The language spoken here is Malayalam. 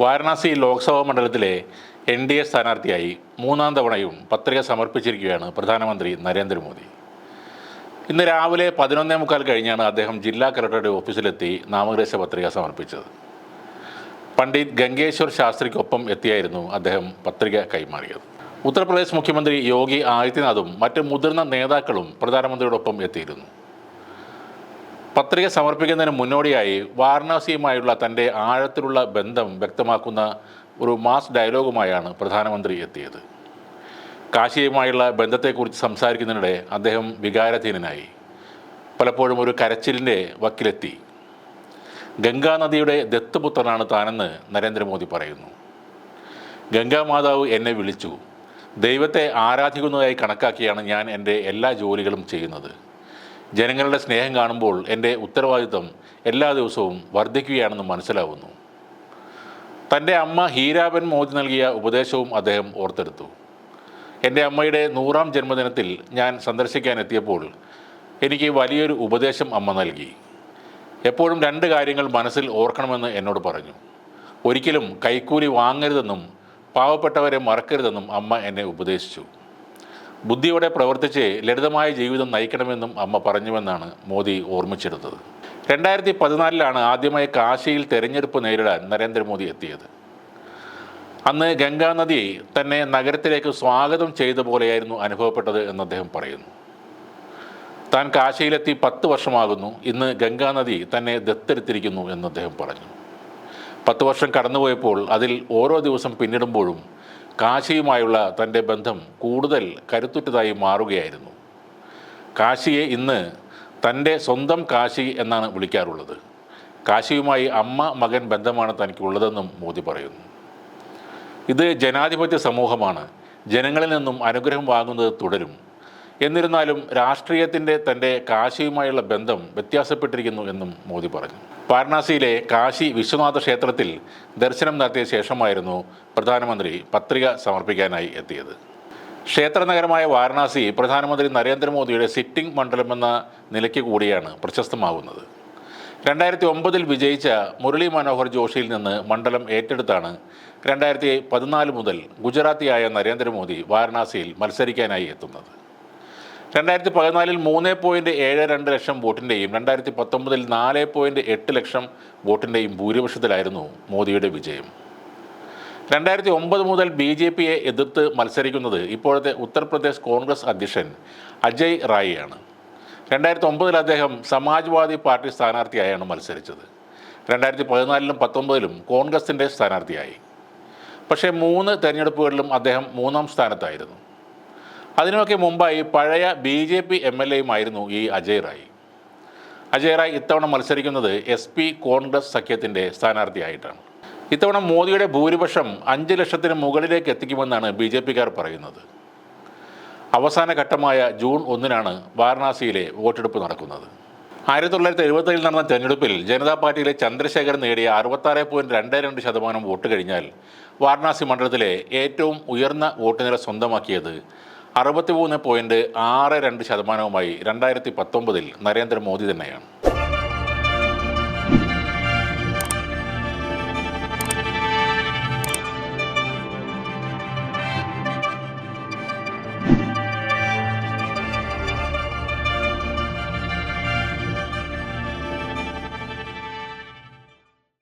വാരണാസി ലോക്സഭാ മണ്ഡലത്തിലെ എൻ ഡി എ സ്ഥാനാർത്ഥിയായി മൂന്നാം തവണയും പത്രിക സമർപ്പിച്ചിരിക്കുകയാണ് പ്രധാനമന്ത്രി നരേന്ദ്രമോദി. ഇന്ന് രാവിലെ പതിനൊന്നേ മുക്കാൽ കഴിഞ്ഞാണ് അദ്ദേഹം ജില്ലാ കലക്ടറുടെ ഓഫീസിലെത്തി നാമനിർദ്ദേശ പത്രിക സമർപ്പിച്ചത്. പണ്ഡിറ്റ് ഗംഗേശ്വർ ശാസ്ത്രിക്കൊപ്പം എത്തിയായിരുന്നു അദ്ദേഹം പത്രിക കൈമാറിയത്. ഉത്തർപ്രദേശ് മുഖ്യമന്ത്രി യോഗി ആദിത്യനാഥും മറ്റ് മുതിർന്ന നേതാക്കളും പ്രധാനമന്ത്രിയോടൊപ്പം എത്തിയിരുന്നു. പത്രിക സമർപ്പിക്കുന്നതിന് മുന്നോടിയായി വാരണാസിയുമായുള്ള തന്റെ ആഴത്തിലുള്ള ബന്ധം വ്യക്തമാക്കുന്ന ഒരു മാസ് ഡയലോഗുമായാണ് പ്രധാനമന്ത്രി എത്തിയത്. കാശിയുമായുള്ള ബന്ധത്തെക്കുറിച്ച് സംസാരിക്കുന്നതിനിടെ അദ്ദേഹം വികാരധീനനായി. പലപ്പോഴും ഒരു കരച്ചിലിന്റെ വക്കിലെത്തി. ഗംഗാനദിയുടെ ദത്തുപുത്രനാണ് താനെന്ന് നരേന്ദ്രമോദി പറയുന്നു. ഗംഗാമാതാവ് എന്നെ വിളിച്ചു. ദൈവത്തെ ആരാധിക്കുന്നതായി കണക്കാക്കിയാണ് ഞാൻ എന്റെ എല്ലാ ജോലികളും ചെയ്യുന്നത്. ജനങ്ങളുടെ സ്നേഹം കാണുമ്പോൾ എന്റെ ഉത്തരവാദിത്വം എല്ലാ ദിവസവും വർദ്ധിക്കുകയാണെന്ന് മനസ്സിലാവുന്നു. തന്റെ അമ്മ ഹീരാബൻ മോദി നൽകിയ ഉപദേശവും അദ്ദേഹം ഓർത്തെടുത്തു. എന്റെ അമ്മയുടെ നൂറാം ജന്മദിനത്തിൽ ഞാൻ സന്ദർശിക്കാൻ എത്തിയപ്പോൾ എനിക്ക് വലിയൊരു ഉപദേശം അമ്മ നൽകി. എപ്പോഴും രണ്ട് കാര്യങ്ങൾ മനസ്സിൽ ഓർക്കണമെന്ന് എന്നോട് പറഞ്ഞു. ഒരിക്കലും കൈക്കൂലി വാങ്ങരുതെന്നും പാവപ്പെട്ടവരെ മറക്കരുതെന്നും അമ്മ എന്നെ ഉപദേശിച്ചു. ബുദ്ധിയോടെ പ്രവർത്തിച്ച് ലളിതമായ ജീവിതം നയിക്കണമെന്നും അമ്മ പറഞ്ഞുവെന്നാണ് മോദി ഓർമ്മിച്ചിരുന്നത്. രണ്ടായിരത്തി പതിനാലിലാണ് ആദ്യമായി കാശിയിൽ തെരഞ്ഞെടുപ്പ് നേരിടാൻ നരേന്ദ്രമോദി എത്തിയത്. അന്ന് ഗംഗാനദി തന്നെ നഗരത്തിലേക്ക് സ്വാഗതം ചെയ്ത പോലെയായിരുന്നു അനുഭവപ്പെട്ടത് എന്ന് അദ്ദേഹം പറയുന്നു. താൻ കാശിയിലെത്തി പത്ത് വർഷമാകുന്നു. ഇന്ന് ഗംഗാനദി തന്നെ ദത്തെടുത്തിരിക്കുന്നു എന്ന് അദ്ദേഹം പറഞ്ഞു. പത്ത് വർഷം കടന്നുപോയപ്പോൾ അതിൽ ഓരോ ദിവസം പിന്നിടുമ്പോഴും കാശിയുമായുള്ള തന്റെ ബന്ധം കൂടുതൽ കരുത്തുറ്റതായി മാറുകയായിരുന്നു. കാശിയെ ഇന്ന് തന്റെ സ്വന്തം കാശി എന്നാണ് വിളിക്കാറുള്ളത്. കാശിയുമായി അമ്മ മകൻ ബന്ധമാണ് തനിക്കുള്ളതെന്നും മോദി പറയുന്നു. ഇത് ജനാധിപത്യ സമൂഹമാണ്. ജനങ്ങളിൽ നിന്നും അനുഗ്രഹം വാങ്ങുന്നത് തുടരും. എന്നിരുന്നാലും രാഷ്ട്രീയത്തിന്റെ തന്റെ കാശിയുമായുള്ള ബന്ധം വ്യത്യാസപ്പെട്ടിരിക്കുന്നു എന്നും മോദി പറഞ്ഞു. വാരണാസിയിലെ കാശി വിശ്വനാഥ ക്ഷേത്രത്തിൽ ദർശനം നടത്തിയ ശേഷമായിരുന്നു പ്രധാനമന്ത്രി പത്രിക സമർപ്പിക്കാനായി എത്തിയത്. ക്ഷേത്ര നഗരമായ വാരണാസി പ്രധാനമന്ത്രി നരേന്ദ്രമോദിയുടെ സിറ്റിംഗ് മണ്ഡലമെന്ന നിലയ്ക്ക് കൂടിയാണ് പ്രശസ്തമാകുന്നത് രണ്ടായിരത്തി ഒമ്പതിൽ വിജയിച്ച മുരളി മനോഹർ ജോഷിയിൽ നിന്ന് മണ്ഡലം ഏറ്റെടുത്താണ് രണ്ടായിരത്തി പതിനാല് മുതൽ ഗുജറാത്തിയായ നരേന്ദ്രമോദി വാരണാസിയിൽ മത്സരിക്കാനായി എത്തുന്നത്. രണ്ടായിരത്തി പതിനാലിൽ മൂന്ന് പോയിന്റ് ഏഴ് രണ്ട് ലക്ഷം വോട്ടിന്റെയും രണ്ടായിരത്തി പത്തൊമ്പതിൽ നാല് പോയിന്റ് എട്ട് ലക്ഷം വോട്ടിന്റെയും ഭൂരിപക്ഷത്തിലായിരുന്നു മോദിയുടെ വിജയം. രണ്ടായിരത്തി ഒമ്പത് മുതൽ ബി ജെ പിയെ എതിർത്ത് മത്സരിക്കുന്നത് ഇപ്പോഴത്തെ ഉത്തർപ്രദേശ് കോൺഗ്രസ് അധ്യക്ഷൻ അജയ് റായിയാണ്. രണ്ടായിരത്തി ഒമ്പതിൽ അദ്ദേഹം സമാജ്വാദി പാർട്ടി സ്ഥാനാർത്ഥിയായാണ് മത്സരിച്ചത്. രണ്ടായിരത്തി പതിനാലിലും പത്തൊമ്പതിലും കോൺഗ്രസിന്റെ സ്ഥാനാർത്ഥിയായി. പക്ഷേ മൂന്ന് തെരഞ്ഞെടുപ്പുകളിലും അദ്ദേഹം മൂന്നാം സ്ഥാനത്തായിരുന്നു. അതിനൊക്കെ മുമ്പായി പഴയ B J P M L എയുമായിരുന്നു ഈ അജയ് റായ്. അജയ് റായ് ഇത്തവണ മത്സരിക്കുന്നത് എസ് പി കോൺഗ്രസ് സഖ്യത്തിന്റെ സ്ഥാനാർത്ഥിയായിട്ടാണ്. ഇത്തവണ മോദിയുടെ ഭൂരിപക്ഷം അഞ്ച് ലക്ഷത്തിന് മുകളിലേക്ക് എത്തിക്കുമെന്നാണ് ബി ജെ പിക്കാർ പറയുന്നത്. അവസാന ഘട്ടമായ ജൂൺ ഒന്നിനാണ് വാരണാസിയിലെ വോട്ടെടുപ്പ് നടക്കുന്നത്. ആയിരത്തി തൊള്ളായിരത്തി എഴുപത്തേഴിൽ നടന്ന തെരഞ്ഞെടുപ്പിൽ ജനതാ പാർട്ടിയിലെ ചന്ദ്രശേഖരൻ നേടിയ അറുപത്താറ് പോയിന്റ് രണ്ട് രണ്ട് ശതമാനം വോട്ട് കഴിഞ്ഞാൽ വാരണാസി മണ്ഡലത്തിലെ ഏറ്റവും ഉയർന്ന വോട്ട് നില സ്വന്തമാക്കിയത് അറുപത്തിമൂന്ന് പോയിന്റ് ആറ് രണ്ട് ശതമാനവുമായി രണ്ടായിരത്തി പത്തൊമ്പതിൽ നരേന്ദ്രമോദി തന്നെയാണ്.